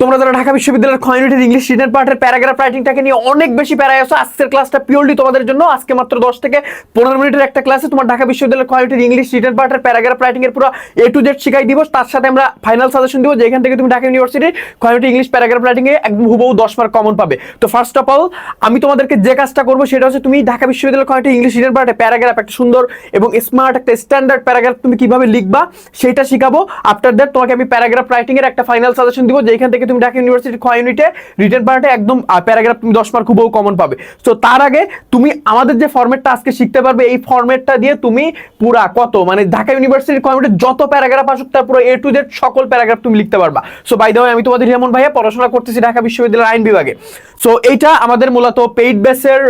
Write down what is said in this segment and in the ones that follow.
তোমরা যারা ঢাকা বিশ্ববিদ্যালয়ের কমিউনিটির ইংলিশ রিটেন পার্টের প্যারাগ্রাফ রাইটিংটাকে নিয়ে অনেক বেশি প্যারায় আসো আজকের ক্লাসটা পিওরলি তোমাদের জন্য। আজকে মাত্র দশ থেকে পনেরো মিনিটের একটা ক্লাসে তোমার ঢাকা বিশ্ববিদ্যালয়ের কমিউনিটির ইংলিশ রিটেন পার্টের প্যারাগ্রাফ রাইটিং এর পুরো এ টু জেড শিখাই দিব। তার সাথে আমরা ফাইনাল সাজেশন দিব যেখান থেকে তুমি ঢাকা ইউনিভার্সিটির কমিউনিটি ইংলিশ প্যারাগ্রাফ রাইটিং এ একদম হুবহু দশ মার্ক কমন পাবে। তো ফার্স্ট অফ অল আমি তোমাদেরকে যে কাজটা করব সেটা হচ্ছে তুমি ঢাকা বিশ্ববিদ্যালয়ের কমিউনিটি ইংলিশ রিটেন পার্টে প্যারাগ্রাফ একটা সুন্দর এবং স্মার্ট একটা স্ট্যান্ডার্ড প্যারাগ্রাফ তুমি কীভাবে লিখবা, সেটা শিখাবো। আফটার দ্যাট তোমাকে আমি প্যারাগ্রাফ রাইটিং এর একটা ফাইনাল সাজেশন দিব যেখান থেকে তুমি ঢাকা ইউনিভার্সিটির ইউনিটে রিটেন পার্টে একদম প্যারাগ্রাফ তুমি দশ মার্ক খুবও কমন পাবে। তো তার আগে তুমি আমাদের যে ফর্মেটটা আজকে শিখতে পারবে এই ফর্মেটটা দিয়ে তুমি পুরা কত মানে ঢাকা ইউনিভার্সিটির কমিউনিটি যত প্যারাগ্রাফ আসুক তার পুরো এ টু জেড সকল প্যারাগ্রাফ তুমি লিখতে পারবা। সো বাই দ্য আমি তোমাদের যেমন ভাইয়া পড়াশোনা করতেছি ঢাকা বিশ্ববিদ্যালয়ের আইন বিভাগে। সো এইটা আমাদের মূলত পেইড বেসের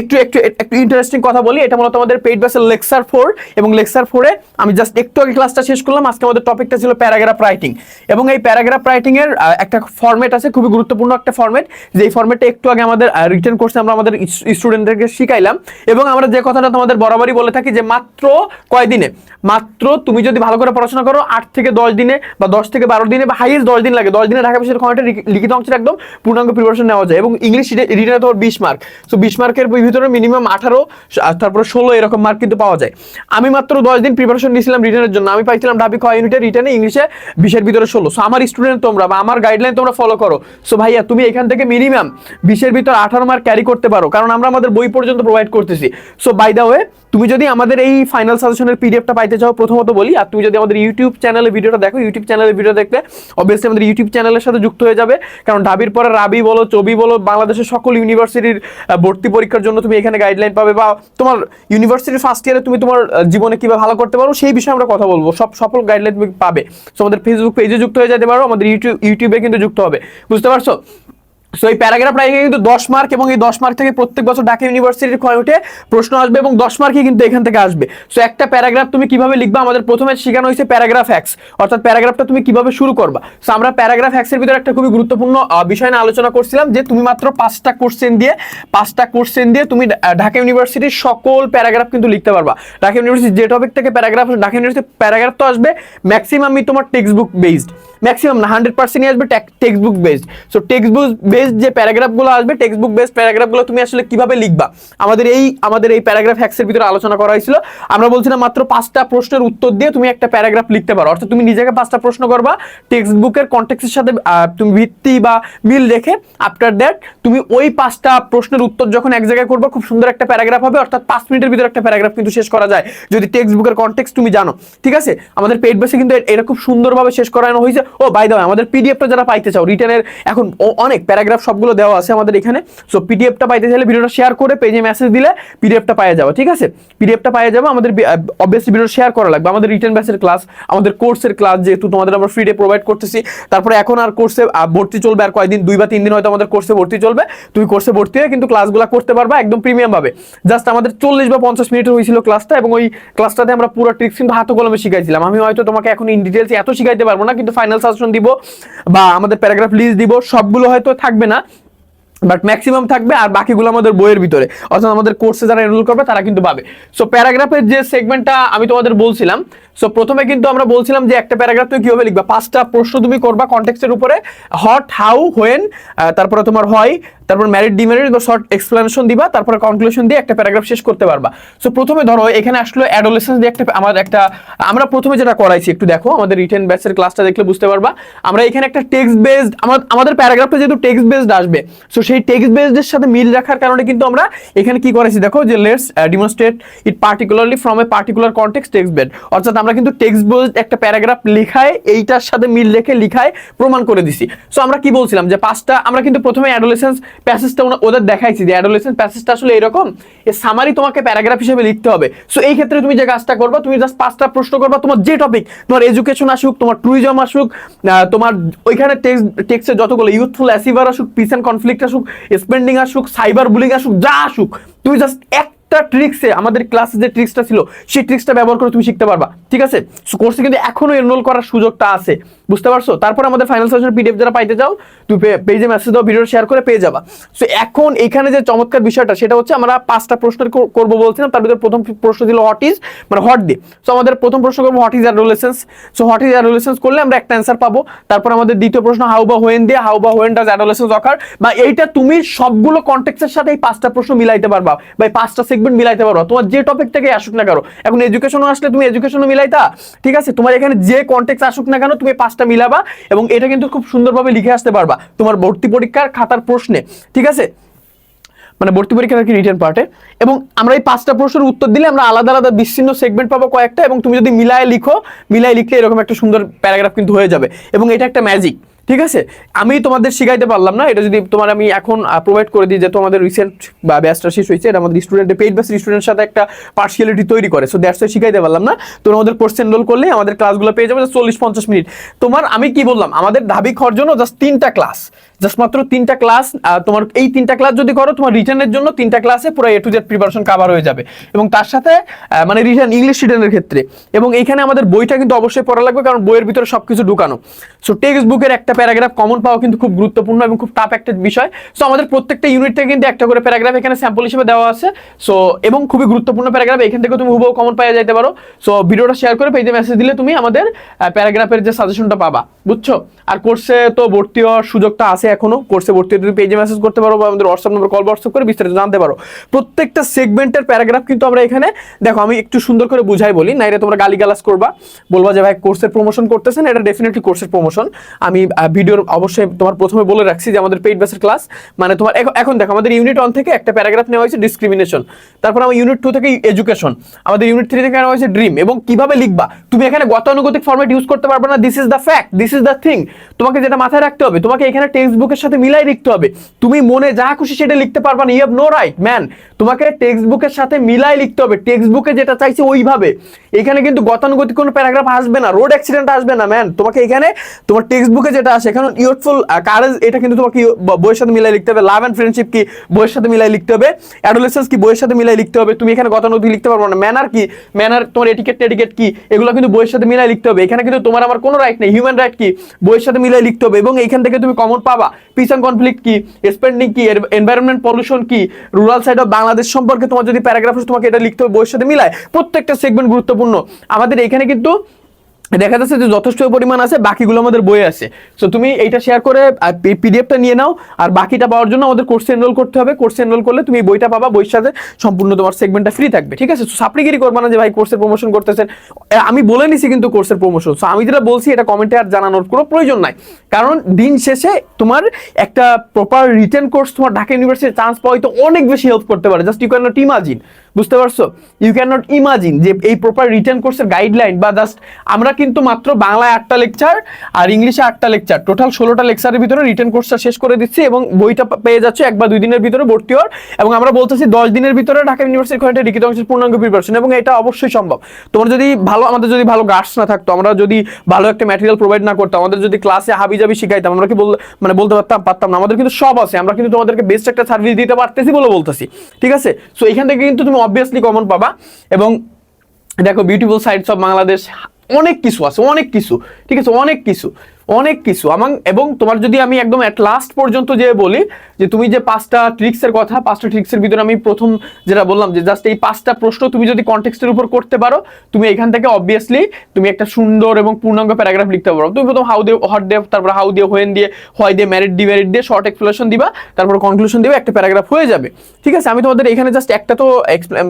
একটু একটু একটু ইন্টারেস্টিং কথা বলি। এটা মূলত আমাদের পেইড বেসের লেকচার ফোর এবং লেকচার ফোরে আমি জাস্ট একটু আগে ক্লাসটা শেষ করলাম। আজকে আমাদের টপিকটা ছিল প্যারাগ্রাফ রাইটিং এবং এই প্যারাগ্রাফ রাইটিং এর আহ, একটা ফরম্যাট আছে, খুবই গুরুত্বপূর্ণ একটা ফর্মেট যে ফরম্যাটটা একটু আগে আমাদের রিটার্ন কোর্সে আমরা আমাদের স্টুডেন্টদেরকে শিখাইলাম। এবং আমরা যে কথাটা তোমাদের বরাবরই বলে থাকি যে মাত্র কয়দিনে মাত্র তুমি যদি ভালো করে পড়াশোনা করো, আট থেকে দশ দিনে বা দশ থেকে বারো দিনে বা হাইয়েস্ট দশ দিন লাগে। দশ দিনে ঢাকা কমেন্টে লিখিত অংশের একদম পূর্ণাঙ্গ প্রিপারেশন নেওয়া যায়। এবং ইংলিশ রিটার্নে তোমার বিশ মার্ক সো বিশ মার্কের ভিতরে মিনিমাম আঠারো তারপরে ষোলো এরকম মার্ক কিন্তু পাওয়া যায়। আমি মাত্র দশ দিন প্রিপারেশন নিয়েছিলাম রিটার্নের জন্য। আমি পাইছিলাম ঢাবি কয় ইউনিটের রিটার্নে ইংলিশে বিশের ভিতরে ষোলো। সো আমার স্টুডেন্ট তোমরা বা আমার গাইডলাইন তোমরা ফলো করো। সো ভাইয়া, তুমি এখান থেকে মিনিমাম বিশের ভিতর আঠারো মার্ক ক্যারি করতে পারো, কারণ আমরা আমাদের বই পর্যন্ত প্রোভাইড করতেছি। সো বাই দ্য ওয়ে তুমি যদি আমাদের এই ফাইনাল সাজেশনের পিডিএফটা পাইতে চাও, প্রথমত বলি, আর তুমি যদি আমাদের ইউটিউব চ্যানেলে ভিডিওটা দেখো ইউটিউব চ্যানেলে ভিডিও দেখতে অবভিয়াসলি আমাদের ইউটিউব চ্যানেলের সাথে যুক্ত হয়ে যাবে। কারণ ঢাবির পরে রাবি বলো, চবি বলো, বাংলাদেশের সকল ইউনিভার্সিটির ভর্তি পরীক্ষার জন্য তুমি এখানে গাইডলাইন পাবে, বা তোমার ইউনিভার্সিটির ফার্স্ট ইয়ারে তুমি তোমার জীবনে কীভাবে ভালো করতে পারো, সেই বিষয়ে আমরা কথা বলব। সব সফল গাইডলাইন তুমি পাবে। সো আমাদের ফেসবুক পেজে যুক্ত হয়ে যেতে পারো, আমাদের ইউটিউব ইউটিউবে কিন্তু যুক্ত হবে। বুঝতে পারছ? সো এই প্যারাগ্রাফ রাইটিং কিন্তু দশ মার্ক এবং এই দশ মার্ক থেকে প্রত্যেক বছর ঢাকা ইউনিভার্সিটির ক্ষয়টে প্রশ্ন আসবে এবং দশ মার্কই কিন্তু এখান থেকে আসবে। সো একটা প্যারাগ্রাফ তুমি কীভাবে লিখবা? আমাদের প্রথমে শেখানো হয়েছে প্যারাগ্রাফ হ্যাক্স অর্থাৎ প্যারাগ্রাফটা তুমি কীভাবে শুরু করবা? সো আমরা প্যারাগ্রাফ হ্যাক্সের ভিতরে একটা খুবই গুরুত্বপূর্ণ বিষয় নিয়ে আলোচনা করছিলাম যে তুমি মাত্র পাঁচটা কোশ্চেন দিয়ে, পাঁচটা কোশ্চেন দিয়ে তুমি ঢাকা ইউনিভার্সিটির সকল প্যারাগ্রাফ কিন্তু লিখতে পারবা। ঢাকা ইউনিভার্সিটি যে টপিক থেকে প্যারাগ্রাফ ঢাকা ইউনিভার্সিটি প্যারাগ্রাফ তো আসবে ম্যাক্সিমামই তোমার টেক্সট বুক বেসড ম্যাক্সিমাম না হান্ড্রেড পার্সেন্টই আসবে textbook based so textbook based যে প্যারাগ্রাফগুলো আসবে টেক্সট বুক বেসড প্যারাগ্রাফগুলো তুমি আসলে কীভাবে লিখবা? আমাদের এই আমাদের এই প্যারাগ্রাফ হ্যাক্সের ভিতরে আলোচনা করা হয়েছিল। আমরা বলছিলাম মাত্র পাঁচটা প্রশ্নের উত্তর দিয়ে তুমি একটা প্যারাগ্রাফ লিখতে পারো। অর্থাৎ তুমি নিজেকে পাঁচটা প্রশ্ন করবা টেক্সট বুকের কন্টেক্সের সাথে তুমি ভিত্তি বা মিল রেখে আফটার দ্যাট তুমি ওই পাঁচটা প্রশ্নের উত্তর যখন এক জায়গায় করবে, খুব সুন্দর একটা প্যারাগ্রাফ হবে। অর্থাৎ পাঁচ মিনিটের ভিতরে একটা প্যারাগ্রাফ কিন্তু শেষ করা যায়। যদি টেক্সট বুকের কন্টেক্সট তুমি জানো। ঠিক আছে? আমাদের পেড বেসে কিন্তু এটা খুব সুন্দরভাবে শেষ করানো হয়েছে। ও বাই দ্য আমাদের পিডিএফটা যারা পাইতে চাও রিটার্নের এখন অনেক প্যারাগ্রাফ সবগুলো দেওয়া আছে আমাদের এখানে। সো পিডিএফটা পাইতে চাইলে ভিডিওটা শেয়ার করে পেজে মেসেজ দিলে পিডিএফটা পাওয়া যাবে, ঠিক আছে? পিডিএফটা পাওয়া যাবে, আমাদের অবভিয়াসলি ভিডিও শেয়ার করা লাগবে। আমাদের রিটার্ন ব্যাচের ক্লাস আমাদের কোর্সের ক্লাস যেহেতু তোমাদের আমরা ফ্রি ডে প্রোভাইড করতেছি, তারপরে এখন আর কোর্সে ভর্তি চলবে আর কয়েকদিন দুই বা তিন দিন হয়তো আমাদের কোর্সে ভর্তি চলবে। তুমি কোর্সে ভর্তি হয়ে কিন্তু ক্লাসগুলো করতে পারবা একদম প্রিমিয়াম ভাবে। জাস্ট আমাদের চল্লিশ বা পঞ্চাশ মিনিটের হয়েছিল ক্লাসটা এবং ওই ক্লাসটাতে আমরা পুরো ট্রিক্স কিন্তু হাতে কলমে শিখাইছিলাম। আমি হয়তো তোমাকে এখন ইন ডিটেলস এত শিখাইতে পারব না, কিন্তু ফাইনাল সাজেশন দিব বা আমাদের প্যারাগ্রাফ লিস্ট দিব, সবগুলো হয়তো থাকবে না বাট ম্যাক্সিমাম থাকবে আর বাকিগুলো আমাদের বইয়ের ভিতরে। অর্থাৎ আমাদের কোর্সে যারা এনরোল করবে, তারা কিন্তু পাবে। সো প্যারাগ্রাফের যে সেগমেন্টটা আমি তোমাদের বলছিলাম সো প্রথমে কিন্তু আমরা বলছিলাম যে একটা প্যারাগ্রাফ তুমি কীভাবে লিখবা? পাঁচটা প্রশ্ন তুমি করবা কন্টেক্সটের উপরে হট হাউ হোয়েন তারপরে তোমার হয় তারপর ম্যারিড ডিমেরিট বা শর্ট এক্সপ্লেনেশন দিবা, তারপরে কনক্লুশন দিয়ে একটা প্যারাগ্রাফ শেষ করতে পারবা। সো প্রথমে ধরো, এখানে আসলো অ্যাডোলেসেন্স দিয়ে একটা, আমার একটা, আমরা প্রথমে যেটা করাইছি, একটু দেখো, আমাদের রিটেন ব্যাচের ক্লাসটা দেখলে বুঝতে পারবা। আমরা এখানে একটা টেক্সট বেসড আমাদের প্যারাগ্রাফটা যেহেতু টেক্সট বেসড আসবে সো সেই টেক্সট বেসডের সাথে মিল রাখার কারণে কিন্তু আমরা এখানে কি করেছি, দেখো যে let's demonstrate it particularly from a particular context text based অর্থাৎ আমরা কিন্তু টেক্সট বেসড একটা প্যারাগ্রাফ লেখায়, এইটার সাথে মিল রেখে লিখায় প্রমাণ করে দিছি। সো আমরা কি বলছিলাম যে পাঁচটা, আমরা কিন্তু প্রথমে অ্যাডোলেসেন্স প্যাসেজটা ওদের দেখাইছি যে অ্যাডোলেসেন্ট প্যাসেজটা আসলে এরকম এ সামারি তোমাকে প্যারাগ্রাফ হিসেবে লিখতে হবে। সো এই ক্ষেত্রে তুমি যে কাজটা করবা, তুমি জাস্ট পাঁচটা প্রশ্ন করবা, তোমার যে টপিক তোমার এডুকেশন আসুক, তোমার ট্যুরিজম আসুক তোমার ওইখানে টেক্সট টেক্সটে যতগুলো ইউথফুল অ্যাসিভার আসুক পিস অ্যান্ড কনফ্লিক্ট আসুক স্পেন্ডিং আসুক সাইবার বুলিং আসুক, যা আসুক, তুমি জাস্ট একটা প্রত্যেকটা ট্রিক্সে আমাদের ক্লাসে যে ট্রিক্সটা ছিল, সেই ট্রিক্সটা ব্যবহার করে তুমি শিখতে পারবা। ঠিক আছে? কোর্সে কিন্তু এখনও এনরোল করার সুযোগটা আছে। বুঝতে পারছ? তারপর আমাদের ফাইনাল সেশন পিডিএফ যারা পাইতে যাও তুমি পেজে মেসেজ দাও ভিডিও শেয়ার করে পেয়ে যাবা। সো এখন এখানে যে চমৎকার বিষয়টা, সেটা হচ্ছে আমরা পাঁচটা প্রশ্ন কর- করব বলছিলাম, তার ভিতরে প্রথম প্রশ্ন ছিল হোয়াট ইজ মানে হোয়াট দিয়ে সো আমাদের প্রথম প্রশ্ন করব what is adolescence so what is adolescence করলে আমরা একটা অ্যান্সার পাবো। তারপর আমাদের দ্বিতীয় প্রশ্ন হাউ বা হোয়েন দিয়ে হাউ বা হোয়েন ডাজ অ্যাডোলেসেন্স অকার বা এইটা তুমি সবগুলো কন্টেক্সের সাথে এই পাঁচটা প্রশ্ন মিলাইতে পারবা, বা এই পাঁচটা সেগমেন্ট মিলাইতে পারবা তোমার যে টপিক থেকে আসুক না কেন, এখন এডুকেশনও আসলে তুমি এডুকেশনও মিলাইতা, ঠিক আছে? তোমার এখানে যে কন্টেক্স আসুক না কেন, তুমি পাঁচটা মিলাবা এবং এটা কিন্তু খুব সুন্দরভাবে লিখে আসতে পারবা। তোমার ভর্তি পরীক্ষার খাতার প্রশ্নে, ঠিক আছে? মানে ভর্তি পরীক্ষার আর কি রিটার্ন পার্টে এবং আমরা এই পাঁচটা প্রশ্নের উত্তর দিলে আমরা আলাদা আলাদা বিচ্ছিন্ন সেগমেন্ট পাবো কয়েকটা এবং তুমি যদি মিলায় লিখো, মিলায় লিখলে এরকম একটা সুন্দর প্যারাগ্রাফ কিন্তু হয়ে যাবে। এবং এটা একটা ম্যাজিক ঠিক আছে? আমি তোমাদের শিখাইতে পারলাম না। এটা যদি তোমার আমি এখন প্রোভাইড করে দিই যে তোমাদের রিসেন্ট বা ব্যাচটা শেষ হয়েছে, এটা আমাদের স্টুডেন্টের পেইড ব্যাচ স্টুডেন্টের সাথে একটা পার্সিয়ালিটি তৈরি করে। সো দ্যাটস শিখাইতে পারলাম না। তোমরা আমাদের কোর্স এনরোল করলে আমাদের ক্লাসগুলো পেয়ে যাবে চল্লিশ পঞ্চাশ মিনিট। তোমার আমি কি বললাম? আমাদের দাবি খাওয়ার জন্য জাস্ট তিনটা ক্লাস জাস্ট মাত্র তিনটা ক্লাস তোমার এই তিনটা ক্লাস যদি করো, তোমার রিটার্নের জন্য তিনটা ক্লাসে পুরো A to Z preparation cover হয়ে যাবে। এবং তার সাথে মানে রিটার্ন ইংলিশ রিটার্নের ক্ষেত্রে। এবং এইখানে আমাদের বইটা কিন্তু অবশ্যই পড়া লাগবে, কারণ বইয়ের ভিতরে সবকিছু ঢুকানো। সো টেক্সট বুকের একটা প্যারাগ্রাফ কমন পাওয়া কিন্তু খুব গুরুত্বপূর্ণ এবং খুব টাফ একটা বিষয়। সো আমাদের প্রত্যেকটা ইউনিট থেকে কিন্তু একটা করে প্যারাগ্রাফ এখানে স্যাম্পল হিসেবে দেওয়া আছে। সো এবং খুবই গুরুত্বপূর্ণ প্যারাগ্রাফ, এখান থেকে তুমি হুবহু কমন পাওয়া যাইতে পারো। সো ভিডিওটা শেয়ার করে পেজে মেসেজ দিলে তুমি আমাদের প্যারাগ্রাফের যে সাজেশনটা পাবা, বুঝছ? আর কোর্সে তো ভর্তি হওয়ার সুযোগটা আছে এখনও। কোর্সে ভর্তি তুমি পেজে মেসেজ করতে পারো বা আমাদের হোয়াটসঅ্যাপ নম্বর কল হোয়াটসঅ্যাপ করে বিস্তারিত জানতে পারো। প্রত্যেকটা সেগমেন্টের প্যারাগ্রাফ কিন্তু আমরা এখানে, দেখো, আমি একটু সুন্দর করে বুঝাই বলি নাইরে তোমরা গালিগালাজ করবা। বলবা যে ভাই কোর্সের প্রমোশন করতেছেন, এটা ডেফিনেটলি কোর্সের প্রমোশন আমি ভিডিওর অবশ্যই তোমার প্রথমে বলে রাখছি যে আমাদের পেইড ব্যাসের ক্লাস মানে তোমার এখন- দেখো, আমাদের ইউনিট ওয়ান থেকে একটা প্যারাগ্রাফ নেওয়া হয়েছে ডিসক্রিমিনেশন তারপর আমার ইউনিট টু থেকে এডুকেশন আমাদের ইউনিট থ্রি থেকে নেওয়া হয়েছে ড্রিম এবং কীভাবে লিখবা? তুমি এখানে গতানুগতিক ফরম্যাট ইউজ করতে পারবে না this is the fact this is the thing তোমাকে যেটা মাথায় রাখতে হবে, তোমাকে এখানে টেক্সট বুকের সাথে মিলাই লিখতে হবে। তুমি মনে যা খুশি সেটা লিখতে পারবা না you have no right man তোমাকে টেক্সট বুকের সাথে মিলাই লিখতে হবে টেক্সট বুকে যেটা চাইছে ওইভাবে। এখানে কিন্তু গতানুগতিক কোনো প্যারাগ্রাফ আসবে না রোড অ্যাক্সিডেন্ট আসবে না ম্যান তোমাকে এখানে তোমার টেক্সট বুকে যেটা আসে এখন ইউথফুল কারেজ এটা কিন্তু তোমাকে বইয়ের সাথে মিলাই লিখতে হবে। লাভ অ্যান্ড ফ্রেন্ডশিপ কি বইয়ের সাথে মিলাই লিখতে হবে? অ্যাডোলেসেন্স কি বইয়ের সাথে মিলাই লিখতে হবে? তুমি এখানে গতানুগতিক লিখতে পারব না। ম্যানার কি? ম্যানার তোমার এটিকেট টেটিকেট কি? এগুলো কিন্তু বইয়ের সাথে মিলাই লিখতে হবে। এখানে কিন্তু তোমার আমার কোনো রাইট নেই। হিউম্যান রাইট কি? বইয়ের সাথে মিলাই লিখতে হবে। এবং এখান থেকে তুমি কমন পাবা। পিস অ্যান্ড কনফ্লিক্ট কি? স্পেন্ডিং কি? এনভায়রনমেন্ট পলিউশন কি? রুরাল সাইড অফ বাংলাদেশ সম্পর্কে তোমার যদি প্যারাগ্রাফ তোমাকে এটা লিখতে হবে বইয়ের সাথে মিলায়। প্রত্যেকটা সেগমেন্ট গুরুত্বপূর্ণ। আমাদের এখানে কিন্তু দেখা যাচ্ছে যে যথেষ্ট পরিমাণ আছে, বাকিগুলো আমাদের বই আছে। সো তুমি এইটা শেয়ার করে পিডিএফটা নিয়ে নাও, আর বাকিটা পাওয়ার জন্য আমাদের কোর্সে এনরোল করতে হবে। কোর্সে এনরোল করলে তুমি বইটা পাবা, বইয়ের সাথে সম্পূর্ণ তোমার সেগমেন্টটা ফ্রি থাকবে, ঠিক আছে? সাপ্লিগিরি করবে না যে ভাই কোর্সের প্রমোশন করতেছেন? আমি বলে নিছি কিন্তু কোর্সের প্রমোশন সো আমি যেটা বলছি, এটা কমেন্টে আর জানানোর কোনো প্রয়োজন নাই। কারণ দিন শেষে তোমার একটা প্রপার রিটেন কোর্স তোমার ঢাকা ইউনিভার্সিটির চান্স পাওয়া তো অনেক বেশি হেল্প করতে পারে। Just you can not imagine বুঝতে পারছ? ইউ ক্যান নট ইমাজিন যে এই প্রপার রিটার্ন কোর্সের গাইডলাইন বা জাস্ট আমরা কিন্তু মাত্র বাংলায় আটটা লেকচার আর ইংলিশে আটটা লেকচার টোটাল ষোলোটা লেকচারের ভিতরে রিটেন কোর্সটা শেষ করে দিচ্ছি এবং বইটা পেয়ে যাচ্ছে এক বা দুই দিনের ভিতরে ভর্তি হওয়ার। এবং আমরা বলতেছি দশ দিনের ভিতরে ঢাকা ইউনিভার্সিটি কয়েকটা লিখিত অংশের পূর্ণাঙ্গ প্রিপারেশন এবং এটা অবশ্যই সম্ভব। তোমার যদি ভালো আমাদের যদি ভালো গার্ডস না থাকতো, আমরা যদি ভালো একটা ম্যাটেরিয়াল প্রোভাইড না করতাম, আমাদের যদি ক্লাসে হাবি জাবি শিখাইতাম, আমরা কি বল মানে বলতে পারতাম পারতাম না। আমাদের কিন্তু সব আছে, আমরা কিন্তু তোমাদেরকে বেস্ট একটা সার্ভিস দিতে পারতেছি বলে বলতেছি, ঠিক আছে? সো এখান থেকে কিন্তু তুমি অবভিয়াসলি কমন পাবা এবং দেখো বিউটিফুল সাইডস অফ বাংলাদেশ, অনেক কিছু আছে, অনেক কিছু, ঠিক আছে? অনেক কিছু। অনেক কিছু। আমার এবং তোমার যদি আমি একদম অ্যাট লাস্ট পর্যন্ত যে বলি যে তুমি যে পাঁচটা ট্রিক্সের কথা, পাঁচটা ট্রিক্সের ভিতরে আমি প্রথম যেটা বললাম যে জাস্ট এই পাঁচটা প্রশ্ন তুমি যদি কন্টেক্সটের উপর করতে পারো, তুমি এখান থেকে অবভিয়াসলি তুমি একটা সুন্দর এবং পূর্ণাঙ্গ প্যারাগ্রাফ লিখতে পারো। তুমি প্রথম হাউ দিয়ে হট দিয়ে, তারপর হাউ দিয়ে হোয়েন দিয়ে হয় দিয়ে ম্যারিট ডিমেরিট দিয়ে শর্ট এক্সপ্লেশন দিবা, তারপর কনক্লুশন দিবে, একটা প্যারাগ্রাফ হয়ে যাবে। ঠিক আছে? আমি তোমাদের এখানে জাস্ট একটা তো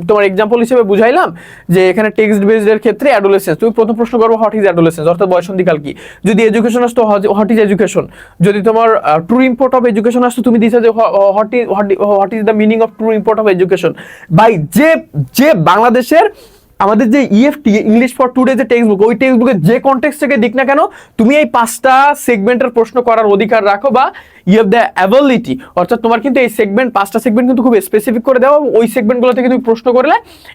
তোমার এক্সাম্পল হিসেবে বুঝাইলাম যে এখানে টেক্সট বেসড এর ক্ষেত্রে অ্যাডোলেসেন্স তুমি প্রথম প্রশ্ন করব হট ইজ অ্যাডোলেসেন্স অর্থাৎ বয়সন্ধিকাল কি? যদি এডুকেশন আসতো হোয়াট ইজ এডুকেশন যদি তোমার ট্রু ইম্পোর্ট অফ এডুকেশন আসতো, তুমি দিছা যে what is what is the meaning of true import of education by যে যে বাংলাদেশের আমাদের যে ইএফটি ইংলিশ ফর টুডে যে টেক্সট বুক ওই টেক্সট বুকে যে কন্টেক্সট থেকে দিক না কেন, তুমি এই পাঁচটা সেগমেন্টের প্রশ্ন করার অধিকার রাখো বা ইউ হ্যাভ দ্য অ্যাবিলিটি অর্থাৎ তোমার কিন্তু এই সেগমেন্ট পাঁচটা সেগমেন্ট কিন্তু খুব স্পেসিফিক করে দেওয়া, ওই সেগমেন্টগুলো থেকে তুমি প্রশ্ন করলে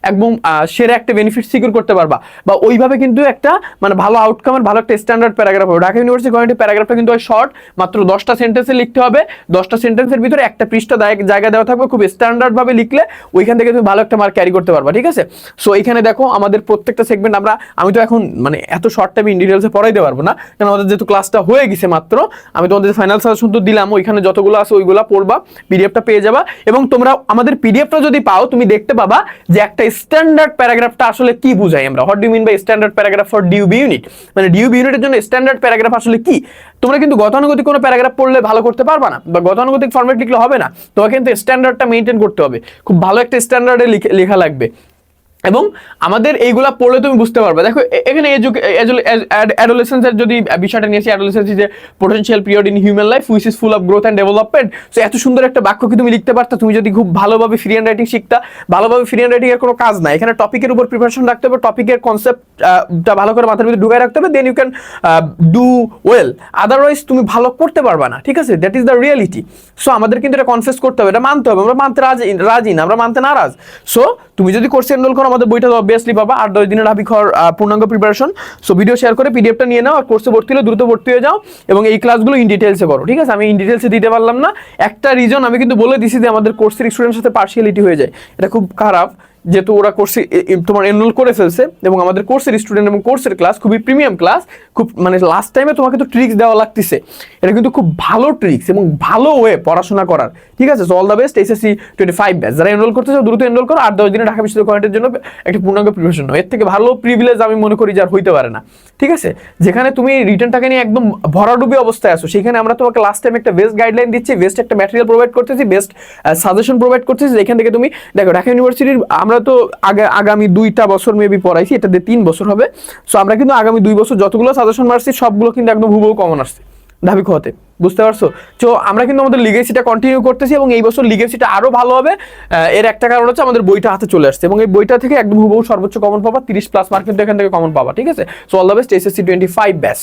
একদম সেরা একটা বেনিফিট সিকিউর করতে পারবা। বা ওইভাবে কিন্তু একটা মানে ভালো আউটকামের ভালো একটা স্ট্যান্ডার্ড প্যারাগ্রাফ হবে। ঢাকা ইউনিভার্সিটি গভর্নমেন্ট প্যারাগ্রাফটা কিন্তু ওই শর্ট মাত্র দশটা সেন্টেন্সে লিখতে হবে। দশটা সেন্টেন্সের ভিতরে একটা পৃষ্ঠা জায়গা দেওয়া থাকবে, খুব স্ট্যান্ডার্ডভাবে লিখলে ওইখান থেকে তুমি ভালো একটা মার্ক ক্যারি করতে পারবা, ঠিক আছে? সো এখানে দেখো আমাদের প্রত্যেকটা সেগমেন্ট আমরা, আমি তো এখন মানে এত শর্ট টাইম ইন ডিটেলসে পড়াইতে পারব না, কারণ আমাদের যেহেতু ক্লাসটা হয়ে গেছে মাত্র, আমি তোমাদের ফাইনাল সাজেশন তো দিলাম, ওইখানে যতগুলো আছে ওইগুলো পড়বা পিডিএফটা পেয়ে যাবা, এবং তোমরা আমাদের পিডিএফটা যদি পাও, তুমি দেখতে পাবা যে একটা স্ট্যান্ডার্ড প্যারাগ্রাফটা আসলে কি বুঝাই আমরা। What do mean by standard paragraph for ডিউবি unit মানে ডিউবি ইউনিটের জন্য স্ট্যান্ডার্ড প্যারাগ্রাফ আসলে কি? তোমরা কিন্তু গতানুগতিক কোনো প্যারাগ্রাফ পড়লে ভালো করতে পারবা না, বা গতানুগতিক ফরম্যাট লিখলে হবে না। তোমাকে কিন্তু স্ট্যান্ডার্ডটা মেনটেন করতে হবে। খুব ভালো একটা স্ট্যান্ডার্ডে লেখা লাগবে। এবং আমাদের এইগুলা পড়লে তুমি বুঝতে পারবে। দেখো এখানে অ্যাডোলেসেন্সের যদি বিষয়টা নিয়েছি adolescence a potential period in human life which is full of growth and development so এত সুন্দর একটা বাক্য কি তুমি লিখতে পারতা? তুমি যদি খুব ভালোভাবে ফ্রি হ্যান্ড রাইটিং শিখতা, ভালোভাবে ফ্রি হ্যান্ড রাইটিং এর কোনো কাজ নাই। এখানে টপিকের উপর প্রিপারেশন রাখতে হবে টপিকের কনসেপ্টটা ভালো করে মাথার ভিতরে ঢুকায় রাখতে হবে then you can do well otherwise তুমি ভালো করতে পারবে না, ঠিক আছে? That is the reality so আমাদের কিন্তু এটা কনফেস করতে হবে, এটা মানতে হবে। আমরা মানতে রাজি রাজি না, আমরা মানতে নারাজ। সো তুমি যদি কোর্সে এনরোল করো আমাদের বইটা অবভিয়াসলি পাবা। আর দশ দিনের হাবিখর পূর্ণাঙ্গ প্রিপারেশন সো ভিডিও শেয়ার করে পিডিএফটা নিয়ে নাও, আর কোর্সে ভর্তি হলে দ্রুত ভর্তি হয়ে যাও এবং এই ক্লাসগুলো ইন ডিটেলসে করো, ঠিক আছে? আমি ইন ডিটেলসে দিতে পারলাম না। একটা রিজন আমি কিন্তু বলে দিছি যে আমাদের কোর্সের স্টুডেন্টের সাথে পার্সিয়ালিটি হয়ে যায়। এটা খুব খারাপ। যেহেতু ওরা কোর্সে তোমার এনরোল করে ফেলছে এবং আমাদের কোর্সের স্টুডেন্ট এবং কোর্সের ক্লাস খুবই প্রিমিয়াম ক্লাস খুব মানে লাস্ট টাইমে তোমাকে তো ট্রিক্স দেওয়া লাগতেছে। এটা কিন্তু খুব ভালো ট্রিক্স এবং ভালো ওয়ে পড়াশোনা করার। ঠিক আছে? All the best SSC twenty five batch যারা এনরোল করতে চাও, দ্রুত এনরোল করো। আর দশ দিনে ঢাকা বিশ্ববিদ্যালয়ের জন্য একটা পূর্ণাঙ্গ প্রিপারেশন এর থেকে ভালো প্রিভিলেজ আমি মনে করি যার হইতে পারে না। ঠিক আছে? যেখানে তুমি রিটার্নটাকে নিয়ে একদম ভরাডুবি অবস্থায় আসো সেখানে আমরা তোমাকে লাস্ট টাইম একটা বেস্ট গাইডলাইন দিচ্ছি বেস্ট একটা ম্যাটেরিয়াল প্রোভাইড করতেছি বেস্ট সাজেশন প্রোভাইড করতেছি। যেখান থেকে তুমি, দেখো, ঢাকা ইউনিভার্সিটির আমরা তো আগে আগামী দুইটা বছর মেবি পড়াইছি, এটা দিয়ে তিন বছর হবে। সো আমরা কিন্তু আগামী দুই বছর যতগুলো সাজেশন মারছি, সবগুলো কিন্তু একদম হুবহু কমন আসছে ধাবি খোয়াতে। বুঝতে পারছ? তো আমরা কিন্তু আমাদের লিগেসিটা কন্টিনিউ করতেছি এবং এই বছর লিগেসিটা আরও ভালো হবে। এর একটা কারণ হচ্ছে আমাদের বইটা হাতে চলে আসছে এবং এই বইটা থেকে একদম হুবহু সর্বোচ্চ কমন পাবা, তিরিশ প্লাস মার্ক কিন্তু এখান থেকে কমন পাবা, ঠিক আছে? So all the best SSC twenty five batch